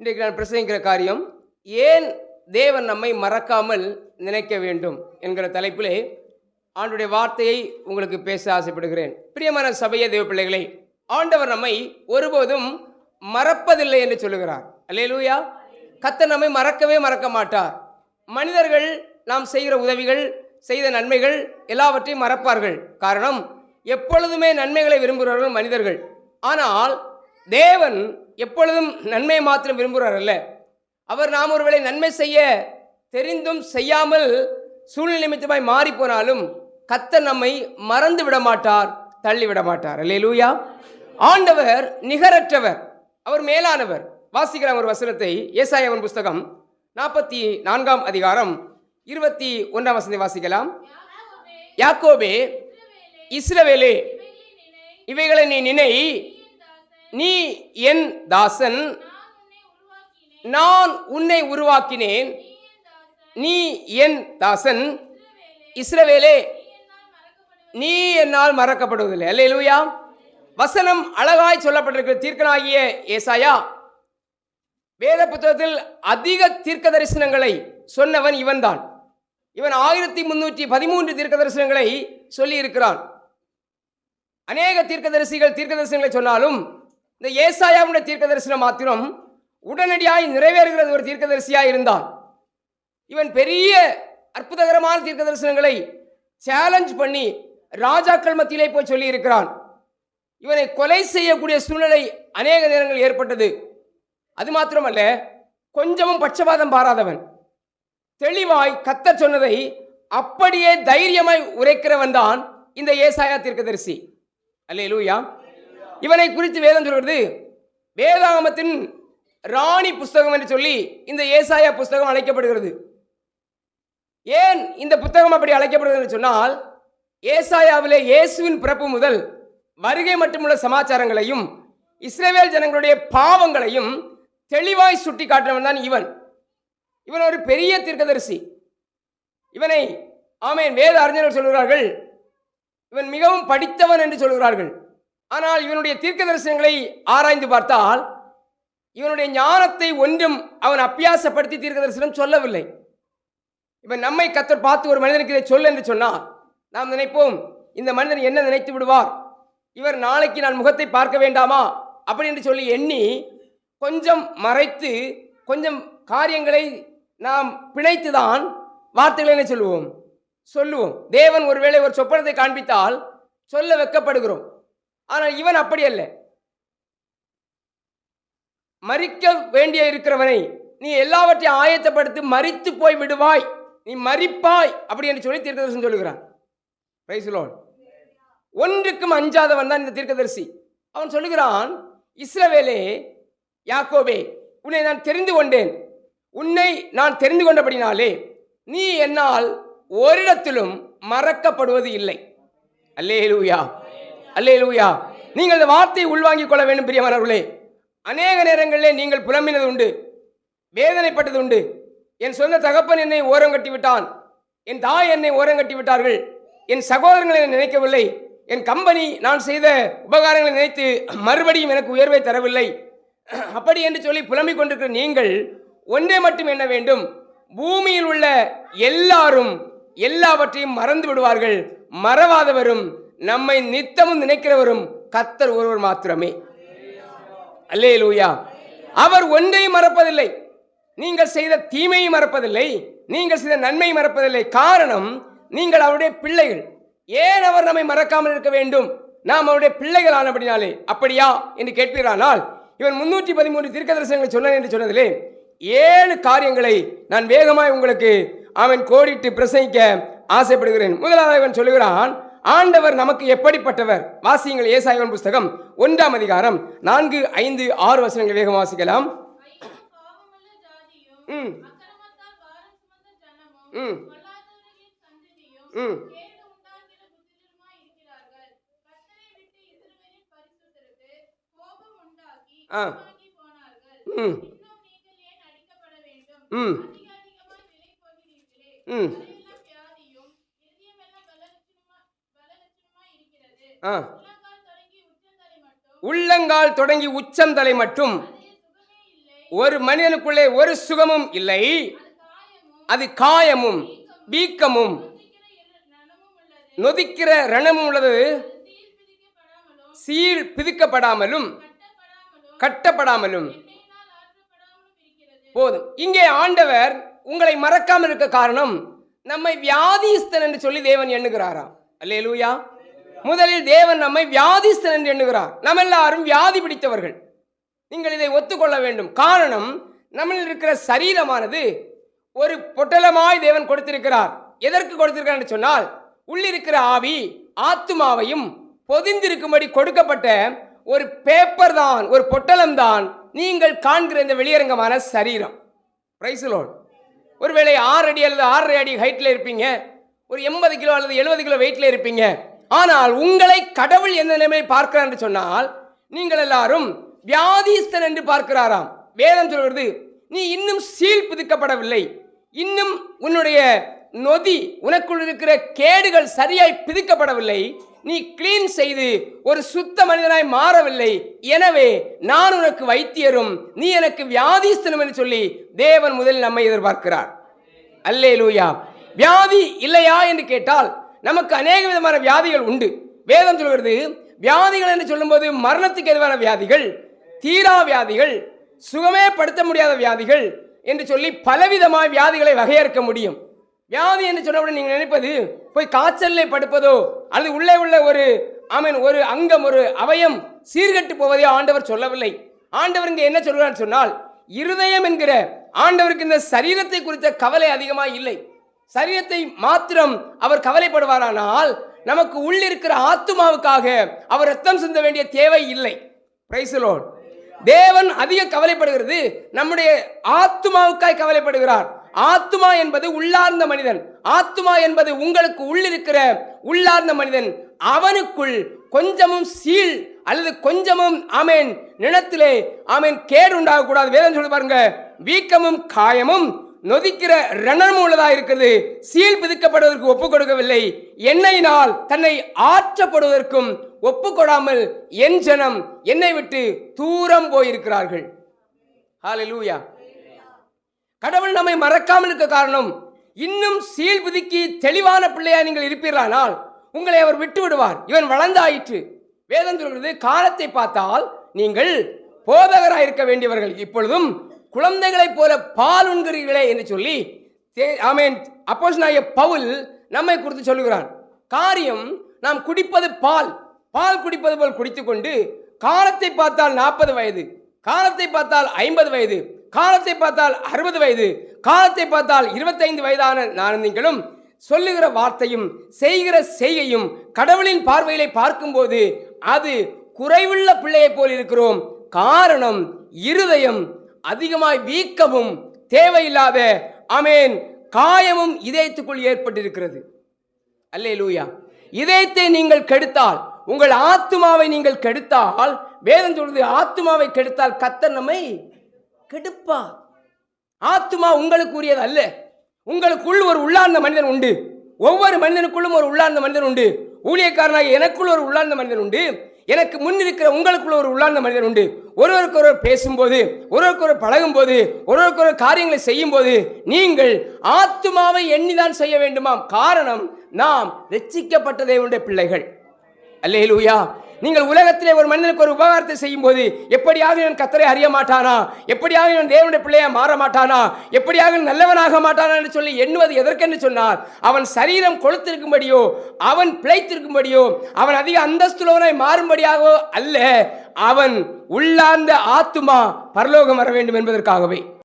இன்றைக்கு நான் பிரசங்கிக்கிற காரியம் ஏன் தேவன் நம்மை மறக்காமல் நினைக்க வேண்டும் என்கிற தலைப்பிலே ஆண்டுடைய வார்த்தையை உங்களுக்கு பேச ஆசைப்படுகிறேன். பிரியமான சபைய தேவ பிள்ளைகளை ஆண்டவர் நம்மை ஒருபோதும் மறப்பதில்லை என்று சொல்லுகிறார். அல்லேலூயா. கத்த நம்மை மறக்கவே மறக்க மாட்டார் மனிதர்கள் நாம் செய்கிற உதவிகள் செய்த நன்மைகள் எல்லாவற்றையும் மறப்பார்கள். காரணம் எப்பொழுதுமே நன்மைகளை விரும்புகிறவர்கள் மனிதர்கள். ஆனால் தேவன் எப்பொழுதும் நன்மையை மாத்திரம் விரும்புகிறார் அல்ல அவர் நாம் ஒருவேளை நன்மை செய்ய தெரிந்தும் செய்யாமல் சூழ்நிலை நிமித்தமாய் மாறி போனாலும் கத்தர் நம்மை மறந்து விட மாட்டார் தள்ளி விட மாட்டார் அல்லேலூயா. ஆண்டவர் நிகரற்றவர் அவர் மேலானவர். வாசிக்கிற ஒரு வசனத்தை. ஏசாயவன் புஸ்தகம் நாற்பத்தி நான்காம் அதிகாரம் இருபத்தி ஒன்றாம் வசனத்தை வாசிக்கலாம். யாக்கோபே இஸ்ரவேலே இவைகளை நீ நினை நீ என் தாசன். நான் உன்னை உருவாக்கினேன். நீ என் தாசன். இஸ்ரவேலே நீ என்னால் மறக்கப்படுவதில்லை. அல்லேலூயா. வசனம் அழகாய் சொல்லப்பட்டிருக்கிற தீர்க்கனாகிய ஏசாயா. வேத புத்தகத்தில் அதிக தீர்க்க தரிசனங்களை சொன்னவன் இவன்தான். இவன் ஆயிரத்தி முன்னூற்றி பதிமூன்று தீர்க்க தரிசனங்களை சொல்லி இருக்கிறான் அநேக தீர்க்கதரிசிகள் தீர்க்க தரிசனங்களை சொன்னாலும் இந்த ஏசாயாவுடைய தீர்க்க தரிசனம் மாத்திரம் உடனடியாய் நிறைவேறுகிறது ஒரு தீர்க்கதரிசியாய் இருந்தான் இவன் பெரிய அற்புதகரமான தீர்க்க தரிசனங்களை சேலஞ்ச் பண்ணி ராஜாக்கள் மத்தியிலே போய் சொல்லி இருக்கிறான் இவனை கொலை செய்யக்கூடிய சூழ்நிலை அநேக நேரங்கள் ஏற்பட்டது. அது மாத்திரமல்ல கொஞ்சமும் பட்சபாதம் பாராதவன். தெளிவாய் கத்த சொன்னதை அப்படியே தைரியமாய் உரைக்கிறவன் தான் இந்த ஏசாயா தீர்க்கதரிசி. அல்லேலூயா. இவனை குறித்து வேதம் சொல்கிறது வேதாகமத்தின் ராணி புஸ்தகம் என்று சொல்லி இந்த ஏசாயா புஸ்தகம் அழைக்கப்படுகிறது. ஏன் இந்த புத்தகம் அப்படி அழைக்கப்படுகிறது என்று சொன்னால் ஏசாயாவிலே இயேசுவின் பிறப்பு முதல் வருகை மட்டுமுள்ள சமாச்சாரங்களையும் இஸ்ரேவேல் ஜனங்களுடைய பாவங்களையும் தெளிவாய் சுட்டி காட்டினவன் தான் இவன். இவன் ஒரு பெரிய தீர்க்கதரிசி. இவனை ஆமேன் வேத அறிஞர்கள் சொல்கிறார்கள் இவன் மிகவும் படித்தவன் என்று சொல்கிறார்கள் ஆனால் இவனுடைய தீர்க்க தரிசனங்களை ஆராய்ந்து பார்த்தால் இவனுடைய ஞானத்தை ஒன்றும் அவன் அப்பியாசப்படுத்தி தீர்க்க தரிசனம் சொல்லவில்லை. இவன் நம்மை கத்தர் பார்த்து ஒரு மனிதனுக்கு இதை சொல் என்று சொன்னால் நாம் நினைப்போம் இந்த மனிதன் என்ன நினைத்து விடுவார்? இவர் நாளைக்கு நான் முகத்தை பார்க்க வேண்டாமா? அப்படி என்று சொல்லி எண்ணி கொஞ்சம் மறைத்து கொஞ்சம் காரியங்களை நாம் பிணைத்துதான் வார்த்தைகளை என்ன சொல்லுவோம்? சொல்லுவோம். தேவன் ஒருவேளை ஒரு சொப்பனத்தை காண்பித்தால் சொல்ல வெக்கப்படுகிறோம். ஆனால் இவன் அப்படி அல்ல. மறிக்க வேண்டிய இருக்கிறவனை நீ எல்லாவற்றையும் ஆயத்தப்படுத்தி மறித்து போய் விடுவாய். நீ மறிப்பாய் அப்படி என்று சொல்லி தீர்க்கதரிசன் சொல்லுகிறான். Praise ஒன்றுக்கும் அஞ்சாதவன் தான் இந்த தீர்க்கதரிசி. அவன் சொல்லுகிறான் இஸ்ரவேலே யாக்கோபே உன்னை நான் தெரிந்து கொண்டேன். உன்னை நான் தெரிந்து கொண்டபடினாலே நீ என்னால் ஓரிடத்திலும் மறக்கப்படுவது இல்லை. அல்லேலூயா. அல்லேலூயா. நீங்கள் இந்த வார்த்தையை உள்வாங்கிக் கொள்ள வேண்டும் பிரியமானவர்களே. அநேக நேரங்களிலே நீங்கள் புலம்பினது உண்டு வேதனைப்பட்டது உண்டு என் சொந்த தகப்பன் என்னை ஓரம் கட்டிவிட்டான் என் தாய் என்னை ஓரம் கட்டிவிட்டார்கள் என் சகோதரங்களை நினைக்கவில்லை என் கம்பெனி நான் செய்த உபகாரங்களை நினைத்து மறுபடியும் எனக்கு உயர்வை தரவில்லை. அப்படி என்று சொல்லி புலம்பிக் கொண்டிருக்கிற நீங்கள் ஒன்றே மட்டும் என்ன வேண்டும்? பூமியில் உள்ள எல்லாரும் எல்லாவற்றையும் மறந்து விடுவார்கள் மறவாதவரும் நம்மை நித்தமும் நினைக்கிறவரும் கத்தர் ஒருவர் மாத்திரமே. அல்லேலூயா. அவர் ஒன்றையும் மறப்பதில்லை. நீங்கள் செய்த தீமையை மறப்பதில்லை. நீங்கள் செய்த நன்மையும் மறப்பதில்லை. காரணம் நீங்கள் அவருடைய பிள்ளைகள். ஏன் அவர் நம்மை மறக்காமல் இருக்க வேண்டும்? நாம் அவருடைய பிள்ளைகள் ஆனபடினாலே. அப்படியா என்று கேட்பீரானால் இவன் முன்னூற்றி பதிமூன்று தீர்க்கதரிசனங்களை சொன்னேன் என்று சொன்னதிலே ஏழு காரியங்களை நான் வேகமாய் உங்களுக்கு அவன் கோடிட்டு பிரசங்கிக்க ஆசைப்படுகிறேன். முதலாவது இவன் சொல்லுகிறான் ஆண்டவர் நமக்கு எப்படிப்பட்டவர்? வாசியுங்கள் ஏசாயவன் புஸ்தகம் ஒன்றாம் அதிகாரம். நான்கு ஐந்து ஆறு வசனங்கள் வேகம் வாசிக்கலாம். ம். ம். ம். ஆ. ம் ம். ம். கர்த்தரை விட்டு இஸ்ரவேலின் பரிசுத்தருக்கு கோபம் உண்டாக்கி ஆ. பின்வாங்கி போனார்கள். ம் இன்னும் நீங்கள் ஏன் அடிக்கப்பட வேண்டும்? ம் அதிக அதிகமாய் விலை போகிறீர்களே. ம் தலையெல்லாம் வியாதியும், இருதயமெல்லாம் பலவீனமா- பலவீனமாய் இருக்கிறது. ஆ உள்ளங்கால் தொடங்கி உச்சந்தலை மட்டும். ஒரு மனிதனுக்குள்ளே ஒரு சுகமும் இல்லை. அது காயமும் வீக்கமும். நொதிக்கிற ரணமும் உள்ளது. நொதிக்கிற சீல் பிதிக்கப்படாமலும் கட்டப்படாமலும். போதும். இங்கே ஆண்டவர் உங்களை மறக்காமல் இருக்க காரணம் நம்மை வியாதிஸ்தன் என்று சொல்லி தேவன் எண்ணுகிறாராம். அல்லேலூயா. முதலில் தேவன் நம்மை வியாதிஸ்தன் என்று எண்ணுகிறார். நம்ம எல்லாரும் வியாதி பிடித்தவர்கள். நீங்கள் இதை ஒத்துக்கொள்ள வேண்டும். காரணம் நம்மில் இருக்கிற சரீரமானது ஒரு பொட்டலமாய் தேவன் கொடுத்திருக்கிறார். எதற்கு கொடுத்திருக்கிறார் என்று சொன்னால் உள்ளிருக்கிற ஆவி ஆத்துமாவையும் பொதிந்திருக்கும்படி கொடுக்கப்பட்ட ஒரு பேப்பர் தான் ஒரு பொட்டலம் தான் நீங்கள் காண்கிற இந்த வெளியரங்கமான சரீரம். பிரைசலோன் ஒருவேளை ஆறு அடி அல்லது ஆறரை அடி ஹைட்டில் இருப்பீங்க. ஒரு எண்பது கிலோ அல்லது எழுபது கிலோ வெயிட்டில் இருப்பீங்க. ஆனால் உங்களை கடவுள் எந்த நிலைமை பார்க்கிறார் என்று சொன்னால் நீங்கள் எல்லாரும் வியாதிஸ்தன் என்று பார்க்கிறாராம். வேதம் சொல்கிறது நீ இன்னும் சீல் பிதுக்கப்படவில்லை. இன்னும் உன்னுடைய நொதி உனக்குள் இருக்கிற கேடுகள் சரியாய் பிதுக்கப்படவில்லை. நீ கிளீன் செய்து ஒரு சுத்த மனிதனாய் மாறவில்லை. எனவே நான் உனக்கு வைத்தியரும் நீ எனக்கு வியாதிஸ்தனும் என்று சொல்லி தேவன் முதலில் நம்மை எதிர்பார்க்கிறார். அல்லே லூயா வியாதி இல்லையா என்று கேட்டால் நமக்கு அநேக விதமான வியாதிகள் உண்டு. வேதம் சொல்கிறது வியாதிகள் என்று சொல்லும்போது மரணத்துக்கு எதுவான வியாதிகள் தீரா வியாதிகள் சுகமே படுத்த முடியாத வியாதிகள் என்று சொல்லி பலவிதமான வியாதிகளை வகையறுக்க முடியும். வியாதி என்று சொன்னவுடன் நீங்கள் நினைப்பது போய் காய்ச்சல்ல படுப்பதோ அல்லது உள்ளே உள்ள ஒரு ஆமீன் ஒரு அங்கம் ஒரு அவயம் சீர்கட்டு போவதே ஆண்டவர் சொல்லவில்லை. ஆண்டவர் இங்கே என்ன சொல்கிறார் சொன்னால் இருதயம் என்கிற ஆண்டவருக்கு இந்த சரீரத்தை குறித்த கவலை அதிகமாக இல்லை. சரீரத்தை மாத்திரம் அவர் கவலைப்படுவாரானால் நமக்கு உள்ளிருக்கிற ஆத்துமாவுக்காக அவர் ரத்தம் சிந்த வேண்டிய தேவை இல்லை. பிரைசலோன் தேவன் அதிக கவலைப்படுகிறது. நம்முடைய ஆத்துமாவுக்காய் கவலைப்படுகிறார். ஆத்துமா என்பது உள்ளார்ந்த மனிதன். ஆத்துமா என்பது உங்களுக்கு உள்ளிருக்கிற உள்ளார்ந்த மனிதன். அவனுக்குள் கொஞ்சமும் சீல் அல்லது கொஞ்சமும் ஆமேன் நிலத்திலே ஆமேன் கேடு உண்டாகக்கூடாது. வேதம் சொல்லி பாருங்க. வீக்கமும் காயமும் நொதிக்கிற ரணம் உள்ளதா இருக்கிறது சீல் பிதிக்கப்படுவதற்கு ஒப்பு கொடுக்கவில்லை. எண்ணெயினால் தன்னை ஆற்றப்படுவதற்கும் ஒப்பு கொடாமல் என் ஜனம் என்னை விட்டு தூரம் போயிருக்கிறார்கள். ஹalleluya கடவுள் நம்மை மறக்காமல் இருக்க காரணம் இன்னும் சீல் பிதுக்கி தெளிவான பிள்ளையா நீங்கள் இருப்பீர்களானால் உங்களை அவர் விட்டு விடுவார். இவன் வளர்ந்தாயிற்று. வேதம் சொல்கிறது காலத்தை பார்த்தால் நீங்கள் போதகராக இருக்க வேண்டியவர்கள். இப்பொழுதும் குழந்தைகளைப் போல பால் உண்கிறீர்களே என்று சொல்லி அப்போஸ் ஆமென். அப்போஸ்தலனாகிய பவுல் நம்மை குறித்து சொல்லுகிறான். காரியம் நாம் குடிப்பது பால். பால் குடிப்பது போல் குடித்துக்கொண்டு காலத்தை பார்த்தால் நாற்பது வயது காலத்தை பார்த்தால் ஐம்பது வயது காலத்தை பார்த்தால் அறுபது வயது காலத்தை பார்த்தால் இருபத்தைந்து வயதான நான் சொல்லுகிற வார்த்தையும் செய்கிற செய்கையும் கடவுளின் பார்வையிலே பார்க்கும்போது அது குறைவுள்ள பிள்ளையைப் போல் இருக்கிறோம். காரணம் இருதயம் அதிகமாய் வீக்கமும் தேவையில்லாத அமேன் காயமும் இதயத்துக்குள் ஏற்பட்டிருக்கிறது. அல்லே லூயா இதயத்தை நீங்கள் கெடுத்தால் உங்கள் ஆத்துமாவை நீங்கள் கெடுத்தால் வேதம் சொல்றது ஆத்துமாவை கெடுத்தால் கத்தர் நம்மை கெடுப்பார். ஆத்துமா உங்களுக்கு உரியது அல்ல. உங்களுக்குள் ஒரு உள்ளார்ந்த மனிதன் உண்டு. ஒவ்வொரு மனிதனுக்குள்ளும் ஒரு உள்ளார்ந்த மனிதன் உண்டு. ஊழியக்காரனாக எனக்குள் ஒரு உள்ளார்ந்த மனிதன் உண்டு. எனக்கு முன் இருக்கிற உங்களுக்குள்ள ஒரு உள்ளார்ந்த மனிதன் உண்டு. ஒருவருக்கு ஒருவர் பேசும்போது ஒருவருக்கு ஒரு பழகும்போது ஒருவருக்கு ஒரு காரியங்களை செய்யும்போது நீங்கள் ஆத்துமாவை எண்ணிதான் செய்ய வேண்டுமாம். காரணம் நாம் ரட்சிக்கப்பட்ட தேவனுடைய பிள்ளைகள். அல்லேலூயா. நீங்கள் உலகத்திலே ஒரு மனிதனுக்கு ஒரு உபகாரத்தை செய்யும்போது எப்படியாக இவன் கத்தரை அறிய மாட்டானா? எப்படியாக இவன் தேவனுடைய பிள்ளையா மாற மாட்டானா? எப்படியாக நல்லவனாக மாட்டானா என்று சொல்லி எண்ணுவது எதற்கென்று சொன்னார் அவன் சரீரம் கொளுத்திருக்கும்படியோ அவன் பிழைத்திருக்கும்படியோ அவன் அதிக அந்தஸ்துள்ளவனாய் மாறும்படியாகவோ அல்ல அவன் உள்ளார்ந்த ஆத்துமா பரலோகம் வர வேண்டும் என்பதற்காகவே.